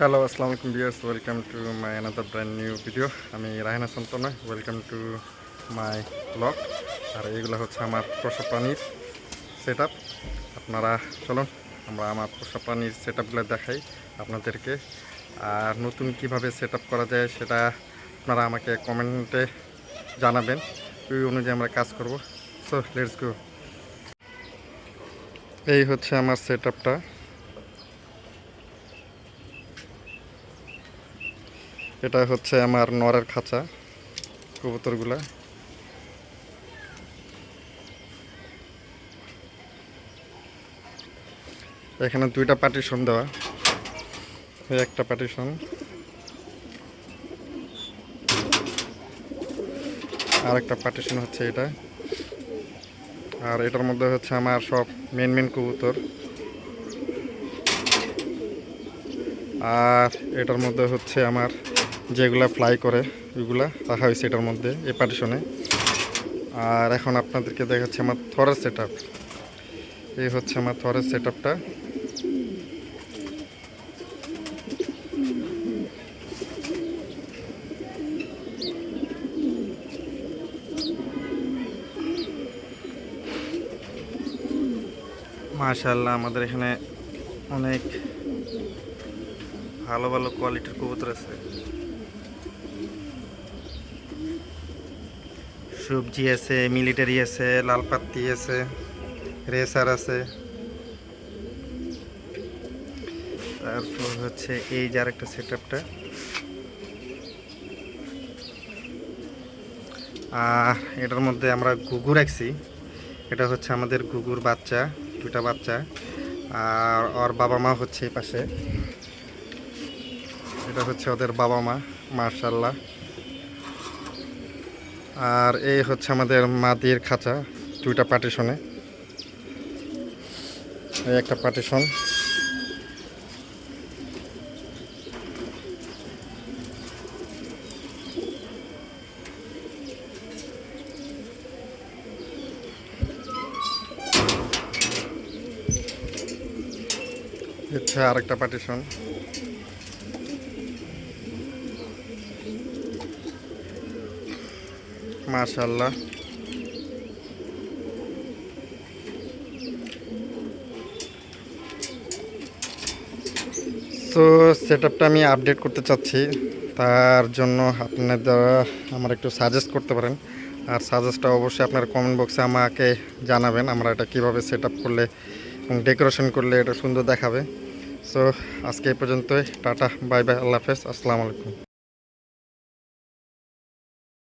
Hello আসসালামু আলাইকুম viewers welcome to my another brand new video আমি Raihan Hasan Tanoy welcome to my blog আর এইগুলো হচ্ছে আমার পোষা প্রাণীর সেট আপনারা, চলুন, আমরা আমার পোষা প্রাণীর সেট দেখাই আপনাদেরকে। আর নতুন কীভাবে সেট করা যায় সেটা আপনারা আমাকে কমেন্টে জানাবেন। ওই অনুযায়ী আমরা কাজ করব। সো লেটস গো এই হচ্ছে আমার সেট এটা হচ্ছে আমার নরের খাঁচা, কবুতরগুলা। এখানে দুইটা পার্টিশন দেওয়া। এই একটা পার্টিশন। আর একটা পার্টিশন হচ্ছে এটা। আর এটার মধ্যে হচ্ছে আমার সব মেন মেন কবুতর। আর এটার মধ্যে হচ্ছে আমার যেগুলা ফ্লাই করে, ওইগুলা রাখা হয়েছে এটার মধ্যে এই পার্টিশনে আর এখন আপনাদেরকে দেখাচ্ছি আমার থরের সেট এই হচ্ছে আমার থরের সেট মাশাল্লাহ আমাদের এখানে অনেক ভালো ভালো কোয়ালিটির কবুতর আছে। সবজি আছে, মিলিটারি আছে লাল পাত্তি আছে, রেসার আছে। তারপর হচ্ছে এই যে আরেকটা সেট আপটা আর এটার মধ্যে আমরা গুগু রাখছি। এটা হচ্ছে আমাদের গুগুর বাচ্চা দুটা বাচ্চা। আর ওর বাবা মা হচ্ছে এই পাশে। এটা হচ্ছে ওদের বাবা মা মার্শাল্লাহ আর এই হচ্ছে আমাদের মাদির খাঁচা দুইটা পার্টিশনে। এই একটা পার্টিশন। হচ্ছে আরেকটা পার্টিশন। মাশাল্লাহ সো সেট আমি আপডেট করতে চাচ্ছি। তার জন্য আপনাদের আমার একটু সাজেস্ট করতে পারেন। আর সাজেস্টটা অবশ্যই আপনার কমেন্ট বক্সে আমাকে জানাবেন, আমরা এটা কীভাবে সেট করলে এবং ডেকোরেশন করলে এটা সুন্দর দেখাবে। সো আজকে এই পর্যন্তই। টাটা বাই বাই আল্লাহ হাফেজ, আসসালামু আলাইকুম।